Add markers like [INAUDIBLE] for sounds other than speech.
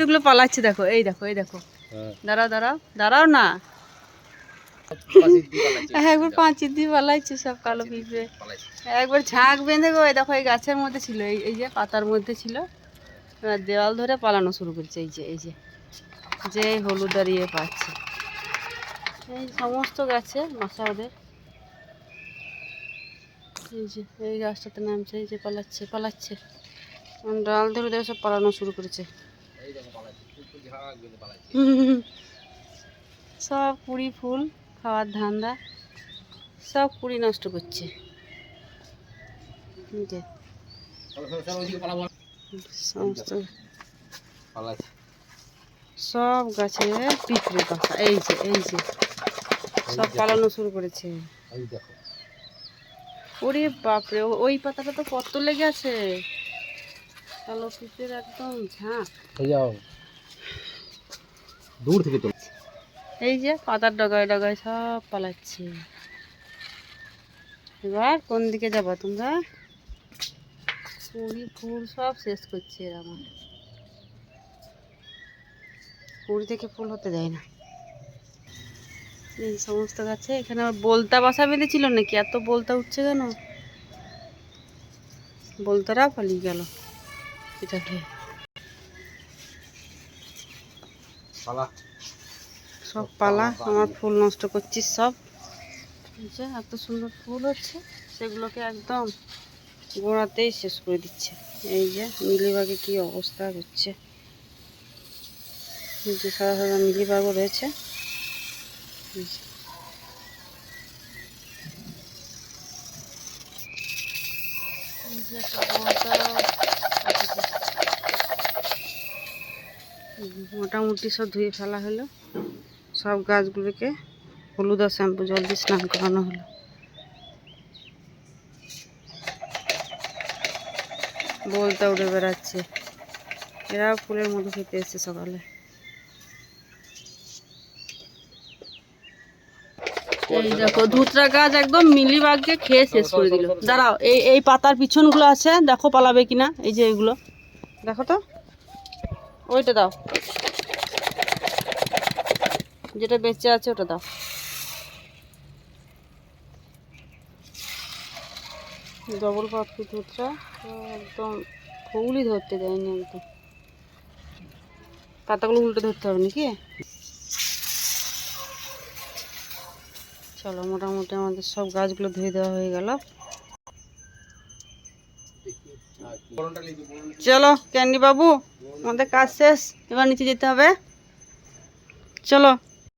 পিঁপড়েগুলো পালাচ্ছে দেখো এই দেখো এই দেখো। হ্যাঁ। দাঁড়াও দাঁড়াও দাঁড়াও না। একবার পাঁচি দিয়ে পালাচ্ছে সব কালো পিঁপড়ে। একবার ঝাঁক বেঁধে গো এই দেখো এই গাছের মধ্যে ছিল এই এই যে পাতার মধ্যে ছিল। দেওয়াল ধরে পালানো শুরু করছে এই যে এই যে। যে হলুদ দাঁড়িয়ে পাচ্ছে। এই সমস্ত গাছে মশা ওদের। এই যে এই গাছটাতে নামছে এই যে পালাচ্ছে পালাচ্ছে। ডাল ধরে ধরে সব পালানো শুরু করেছে। [LAUGHS] সব কুড়ি ফুল খাওয়ার ধান্দা সব কুড়ি নষ্ট করছে। সমস্ত সব গাছে পিঁপড়ে বাসা এই যে এই যে। সব পালানো শুরু করেছে। ওরে বাপরে ওই পাতাটা তো পত্তর লেগে আছে। কালো পিঁপড়ের একদম ঝাঁক। যাও। দূর থেকে তো এই যে পাতার ডগায় ডগায় সব পালাচ্ছে। এবার কোন দিকে যাবা তোমরা? কুড়ি ফুল সব শেষ করছে এরা আমার। কুড়ি থেকে ফুল হতে দেয় না। এই সমস্ত গাছে এখানে আবার বলতা বাসা বেঁধেছিল নাকি? এত বলতা উঠছে কেন? বলতারা পালিয়ে গেল। এটা সব পালা আমার ফুল নষ্ট করছিস সব। যে এত সুন্দর ফুল হচ্ছে সেগুলোকে একদম গোড়াতেই শেষ করে দিচ্ছে। এই যে মিলিবাগে কি অবস্থা হচ্ছে। যে সাদা সাদা মিলিবাগও রয়েছে। একটা। মোটামুটি সব ধুয়ে ফেলা হলো। সব গাছগুলোকে হলুদ আর শ্যাম্পু জল দিয়ে স্নান করানো হলো। বলতে উড়ে বেড়াচ্ছে। এরাও ফুলের মধু খেতে এসছে সকালে। এই দেখো, ধুতরা গাছ একদম মিলিবাগকে খেয়ে শেষ করে দিল। দাঁড়াও, এই এই পাতার পিছনগুলো আছে, দেখো পালাবে কিনা, এই যে এগুলো। দেখো তো। ওইটা দাও। যেটা বেঁচে আছে ওটা দাও। ডবল পাপড়ি দুধটা একদম ফুলই ধরতে দেয়নি একদম। পাতাগুলো উল্টে ধরতে হবে নাকি? চলো, মোটামুটি আমাদের সব গাছগুলো ধুয়ে দেওয়া হয়ে গেল। চলো ক্যান্ডি বাবু আমাদের কাজ শেষ। এবার নিচে যেতে হবে। চলো।